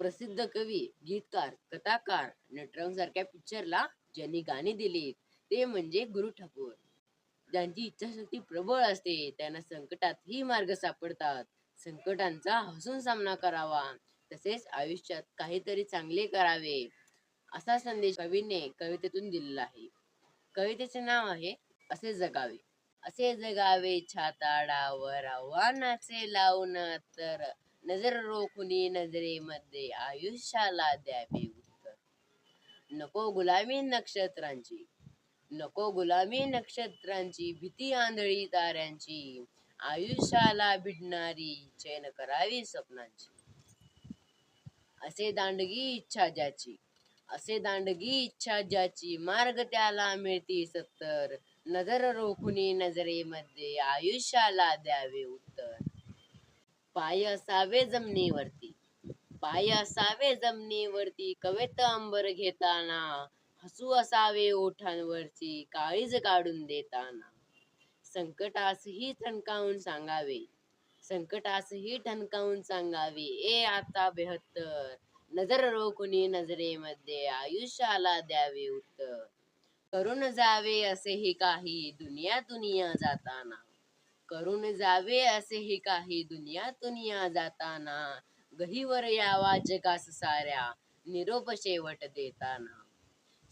प्रसिद्ध कवी गीतकार कथाकार नटरंग सारख्या पिक्चरला ज्यांनी गाणी दिली ते म्हणजे गुरु ठाकूर. ज्यांची इच्छाशक्ती प्रबळ असते त्यांना संकटातही मार्ग सापडतात. संकटांचा हसून सामना करावा तसेच आयुष्यात काहीतरी चांगले करावे असा संदेश कवीने कवितेतून दिलेला आहे. कवितेचे नाव आहे असे जगावे. असे जगावे छाताडावर आव्हानाचे लावून तर नजर रोखुनी नजरेमध्ये आयुष्याला द्यावे उत्तर. नको गुलामी नक्षत्रांची. नको गुलामी नक्षत्रांची भीती आंधळी ताऱ्यांची. आयुष्याला भिडणारी चैन करावी स्वप्नांची. असे दांडगी इच्छा ज्याची असे दांडगी इच्छा ज्याची मार्ग त्याला मिळती सत्तर. नजर रोखुनी नजरेमध्ये आयुष्याला द्यावे उत्तर. पाय असावे जमिनीवरती. पाय असावे जमिनीवरती कवेत अंबर घेताना. हसू असावे ओठांवरची काळीज काढून देताना. संकटासही ठणकावून सांगावे. संकटासही ठणकावून सांगावे. ए आता बेहत्तर. नजर रोखुनी नजरेमध्ये. आयुष्याला द्यावे उत्तर. करून जावे असेही काही दुनिया दुनिया जाताना. करून जावे असेही काही दुनिया दुनिया जाताना. गहीवर यावा जगास साऱ्या निरोप शेवट देताना.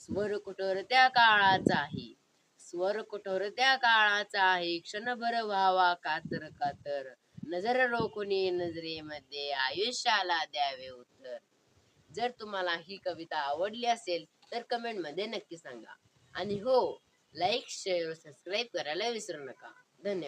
स्वर कुठोर त्या काळाचाही स्वर कुठोर त्या काळाचाही क्षणभर व्हावा कातर कातर. नजर रोखुनी नजरेमध्ये. आयुष्याला द्यावे उत्तर. जर तुम्हाला ही कविता आवडली असेल तर कमेंटमध्ये नक्की सांगा. आणि हो लाईक शेअर सबस्क्राईब करायला विसरू नका. धन्यवाद.